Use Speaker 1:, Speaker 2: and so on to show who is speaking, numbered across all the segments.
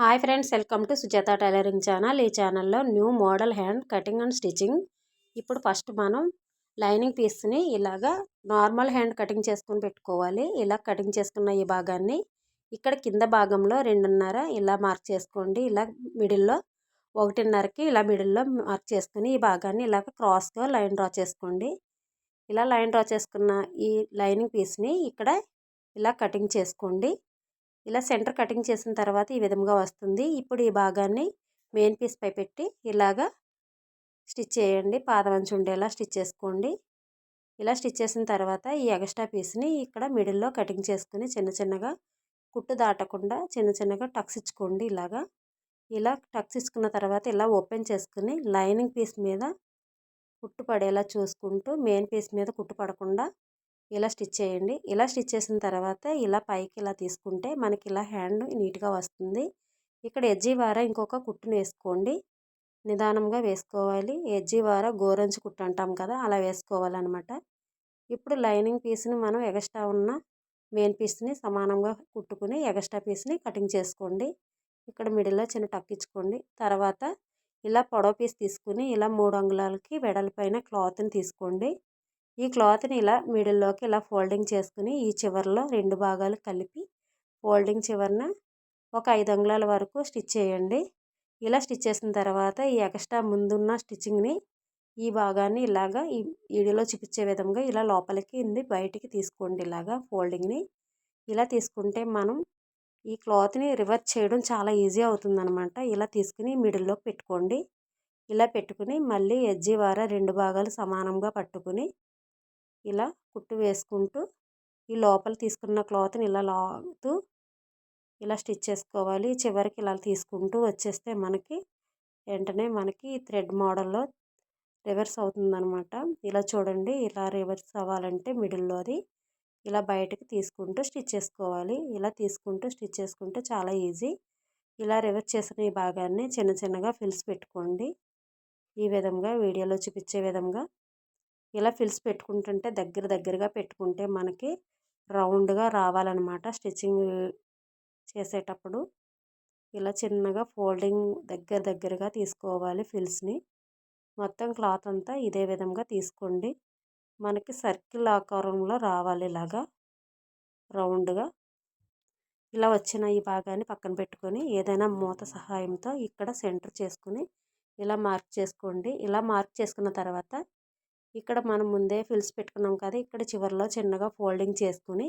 Speaker 1: Hi friends welcome to Sujatha tailoring channel. ఈ ఛానల్లో new model hand cutting and stitching. ఇప్పుడు first మనం lining పీస్ని ఇలాగా నార్మల్ హ్యాండ్ కటింగ్ చేసుకుని పెట్టుకోవాలి. ఇలా కటింగ్ చేసుకున్న ఈ భాగాన్ని ఇక్కడ కింద భాగంలో రెండున్నర ఇలా మార్క్ చేసుకోండి. ఇలా మిడిల్లో ఒకటిన్నరకి ఇలా మిడిల్లో మార్క్ చేసుకుని ఈ భాగాన్ని ఇలాగ క్రాస్గా లైన్ డ్రా చేసుకోండి. ఇలా లైన్ డ్రా చేసుకున్న ఈ లైనింగ్ పీస్ని ఇక్కడ ఇలా కటింగ్ చేసుకోండి. ఇలా సెంటర్ కటింగ్ చేసిన తర్వాత ఈ విధంగా వస్తుంది. ఇప్పుడు ఈ భాగాన్ని మెయిన్ పీస్ పై పెట్టి ఇలాగా స్టిచ్ చేయండి. పాదవంచి ఉండేలా స్టిచ్ చేసుకోండి. ఇలా స్టిచ్ చేసిన తర్వాత ఈ ఎగస్ట్రా పీస్ని ఇక్కడ మిడిల్లో కటింగ్ చేసుకుని చిన్న చిన్నగా కుట్టు దాటకుండా చిన్న చిన్నగా టక్స్ ఇచ్చుకోండి ఇలాగా. ఇలా టక్స్ ఇచ్చుకున్న తర్వాత ఇలా ఓపెన్ చేసుకుని లైనింగ్ పీస్ మీద కుట్టు పడేలా చూసుకుంటూ మెయిన్ పీస్ మీద కుట్టు పడకుండా ఇలా స్టిచ్ చేయండి. ఇలా స్టిచ్ చేసిన తర్వాత ఇలా పైకి ఇలా తీసుకుంటే మనకి ఇలా హ్యాండ్ నీట్గా వస్తుంది. ఇక్కడ ఎజ్జీ వార ఇంకొక కుట్టును వేసుకోండి. నిదానంగా వేసుకోవాలి. ఎజ్జీ వార గోరంచి కుట్టు అంటాం కదా అలా వేసుకోవాలన్నమాట. ఇప్పుడు లైనింగ్ పీస్ని మనం ఎగస్ట్రా ఉన్న మెయిన్ పీస్ని సమానంగా కుట్టుకుని ఎగస్ట్రా పీస్ని కటింగ్ చేసుకోండి. ఇక్కడ మిడిల్లో చిన్న టక్ ఇచ్చుకోండి. తర్వాత ఇలా పొడవ పీస్ తీసుకుని ఇలా మూడు అంగుళాలకి వెడల్పైన క్లాత్ని తీసుకోండి. ఈ క్లాత్ని ఇలా మిడిల్లోకి ఇలా ఫోల్డింగ్ చేసుకుని ఈ చివరిలో రెండు భాగాలు కలిపి ఫోల్డింగ్ చివరిన ఒక ఐదు అంగుళాల వరకు స్టిచ్ చేయండి. ఇలా స్టిచ్ చేసిన తర్వాత ఈ ఎక్స్ట్రా ముందున్న స్టిచ్చింగ్ని ఈ భాగాన్ని ఇలాగా ఈ ఈడిలో చూపించే విధంగా ఇలా లోపలికి ఇంది బయటికి తీసుకోండి. ఇలాగా ఫోల్డింగ్ని ఇలా తీసుకుంటే మనం ఈ క్లాత్ని రివర్స్ చేయడం చాలా ఈజీ అవుతుందనమాట ఇలా తీసుకుని మిడిల్లో పెట్టుకోండి. ఇలా పెట్టుకుని మళ్ళీ ఎజ్జి వార రెండు భాగాలు సమానంగా పట్టుకుని ఇలా కుట్టు వేసుకుంటూ ఈ లోపల తీసుకున్న క్లాత్ని ఇలా లాగుతూ ఇలా స్టిచ్ చేసుకోవాలి. చివరికి ఇలా తీసుకుంటూ వచ్చేస్తే మనకి వెంటనే మనకి థ్రెడ్ మోడల్లో రివర్స్ అవుతుందనమాట ఇలా చూడండి ఇలా రివర్స్ అవ్వాలంటే మిడిల్లో అది ఇలా బయటకు తీసుకుంటూ స్టిచ్ చేసుకోవాలి. ఇలా తీసుకుంటూ స్టిచ్ చేసుకుంటే చాలా ఈజీ. ఇలా రివర్స్ చేసిన ఈ భాగాన్ని చిన్న చిన్నగా ఫిల్స్ పెట్టుకోండి. ఈ విధంగా వీడియోలో చూపించే విధంగా ఇలా ఫిల్స్ పెట్టుకుంటుంటే దగ్గర దగ్గరగా పెట్టుకుంటే మనకి రౌండ్గా రావాలన్నమాట స్టిచ్చింగ్ చేసేటప్పుడు. ఇలా చిన్నగా ఫోల్డింగ్ దగ్గర దగ్గరగా తీసుకోవాలి ఫిల్స్ని. మొత్తం క్లాత్ అంతా ఇదే విధంగా తీసుకోండి. మనకి సర్కిల్ ఆకారంలో రావాలి ఇలాగా రౌండ్గా. ఇలా వచ్చిన ఈ భాగాన్ని పక్కన పెట్టుకొని ఏదైనా మూత సహాయంతో ఇక్కడ సెంటర్ చేసుకుని ఇలా మార్క్ చేసుకోండి. ఇలా మార్క్ చేసుకున్న తర్వాత ఇక్కడ మనం ముందే ఫిల్స్ పెట్టుకున్నాం కదా! ఇక్కడ చివరిలో చిన్నగా ఫోల్డింగ్ చేసుకుని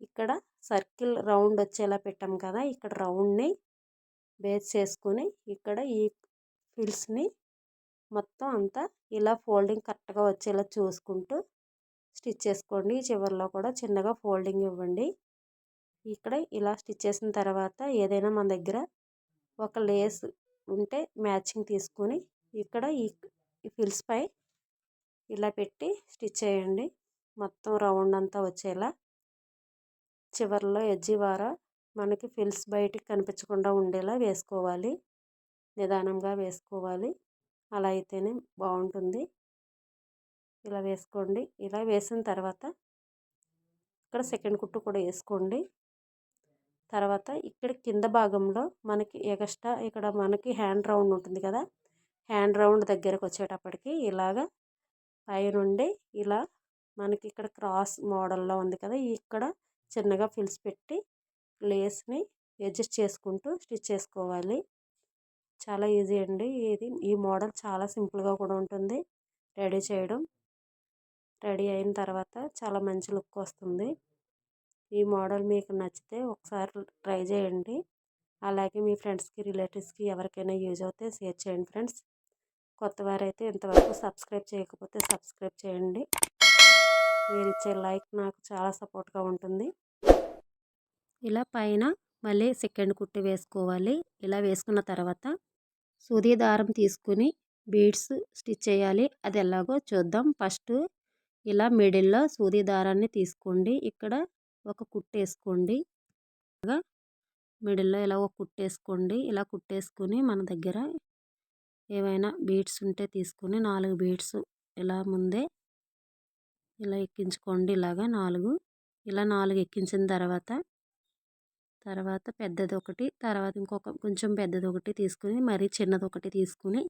Speaker 1: ఇక్కడ సర్కిల్ రౌండ్ వచ్చేలా పెట్టాం కదా! ఇక్కడ రౌండ్ని బేస్ చేసుకుని ఇక్కడ ఈ ఫిల్స్ని మొత్తం అంతా ఇలా ఫోల్డింగ్ కరెక్ట్గా వచ్చేలా చూసుకుంటూ స్టిచ్ చేసుకోండి. చివరిలో కూడా చిన్నగా ఫోల్డింగ్ ఇవ్వండి. ఇక్కడ ఇలా స్టిచ్ చేసిన తర్వాత ఏదైనా మన దగ్గర ఒక లేస్ ఉంటే మ్యాచింగ్ తీసుకొని ఇక్కడ ఈ ఫిల్స్ పై ఇలా పెట్టి స్టిచ్ చేయండి. మొత్తం రౌండ్ అంతా వచ్చేలా. చివరిలో ఎజ్జి వార మనకి ఫిల్స్ బయటికి కనిపించకుండా ఉండేలా వేసుకోవాలి. నిదానంగా వేసుకోవాలి. అలా అయితేనే బాగుంటుంది. ఇలా వేసుకోండి. ఇలా వేసిన తర్వాత ఇక్కడ సెకండ్ కుట్టు కూడా వేసుకోండి. తర్వాత ఇక్కడ కింద భాగంలో మనకి ఎగస్ట్రా ఇక్కడ మనకి హ్యాండ్ రౌండ్ ఉంటుంది కదా. హ్యాండ్ రౌండ్ దగ్గరకు వచ్చేటప్పటికి ఇలాగా పైనుండి ఇలా మనకి ఇక్కడ క్రాస్ మోడల్లో ఉంది కదా ఇక్కడ చిన్నగా ఫిల్స్ పెట్టి లేస్ని అడ్జస్ట్ చేసుకుంటూ స్టిచ్ చేసుకోవాలి. చాలా ఈజీ అండి ఇది. ఈ మోడల్ చాలా సింపుల్గా కూడా ఉంటుంది. రెడీ చేయడం. రెడీ అయిన తర్వాత చాలా మంచి లుక్ వస్తుంది. ఈ మోడల్ మీకు నచ్చితే ఒకసారి ట్రై చేయండి. అలాగే మీ ఫ్రెండ్స్కి రిలేటివ్స్కి ఎవరికైనా యూజ్ అవుతే షేర్ చేయండి ఫ్రెండ్స్. కొత్తవారైతే ఇంతవరకు సబ్స్క్రైబ్ చేయకపోతే సబ్స్క్రైబ్ చేయండి. మీరు ఇచ్చే లైక్ నాకు చాలా సపోర్ట్గా ఉంటుంది. ఇలా పైన మళ్ళీ సెకండ్ కుట్టి వేసుకోవాలి. ఇలా వేసుకున్న తర్వాత సూది దారం తీసుకుని బీడ్స్ స్టిచ్ చేయాలి. అది ఎలాగో చూద్దాం. ఫస్ట్ ఇలా మిడిల్లో సూది దారాన్ని తీసుకోండి. ఇక్కడ ఒక కుట్టేసుకోండి మిడిల్లో ఇలా ఒక కుట్టేసుకోండి ఇలా కుట్టేసుకుని మన దగ్గర ఏవైనా బీడ్స్ ఉంటే తీసుకుని నాలుగు బీడ్స్ ఇలా ముందే ఇలా ఎక్కించుకోండి. ఇలాగా నాలుగు ఇలా నాలుగు ఎక్కించిన తర్వాత తర్వాత పెద్దది ఒకటి తర్వాత ఇంకొక కొంచెం పెద్దది ఒకటి తీసుకుని మరీ చిన్నది ఒకటి తీసుకుని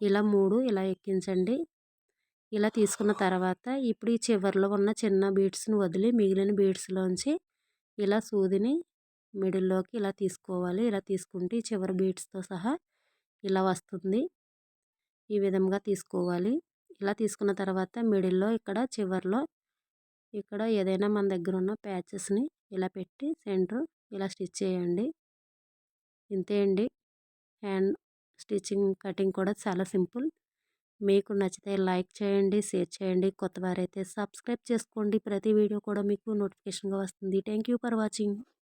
Speaker 1: ఇలా మూడు ఇలా ఎక్కించండి. ఇలా తీసుకున్న తర్వాత ఇప్పుడు ఈ చివరిలో ఉన్న చిన్న బీడ్స్ని వదిలి మిగిలిన బీడ్స్లోంచి ఇలా సూదిని మిడిల్లోకి ఇలా తీసుకోవాలి. ఇలా తీసుకుంటే ఈ చివరి బీడ్స్తో సహా ఇలా వస్తుంది. ఈ విధంగా తీసుకోవాలి. ఇలా తీసుకున్న తర్వాత మిడిల్లో ఇక్కడ చివరిలో ఇక్కడ ఏదైనా మన దగ్గర ఉన్న ప్యాచెస్ని ఇలా పెట్టి సెంటర్ ఇలా స్టిచ్ చేయండి. ఇంతే అండి. హ్యాండ్ స్టిచ్చింగ్ కటింగ్ కూడా చాలా సింపుల్. మీకు నచ్చితే లైక్ చేయండి షేర్ చేయండి. కొత్త వారైతే సబ్స్క్రైబ్ చేసుకోండి. ప్రతి వీడియో కూడా మీకు నోటిఫికేషన్గా వస్తుంది. Thank you for watching.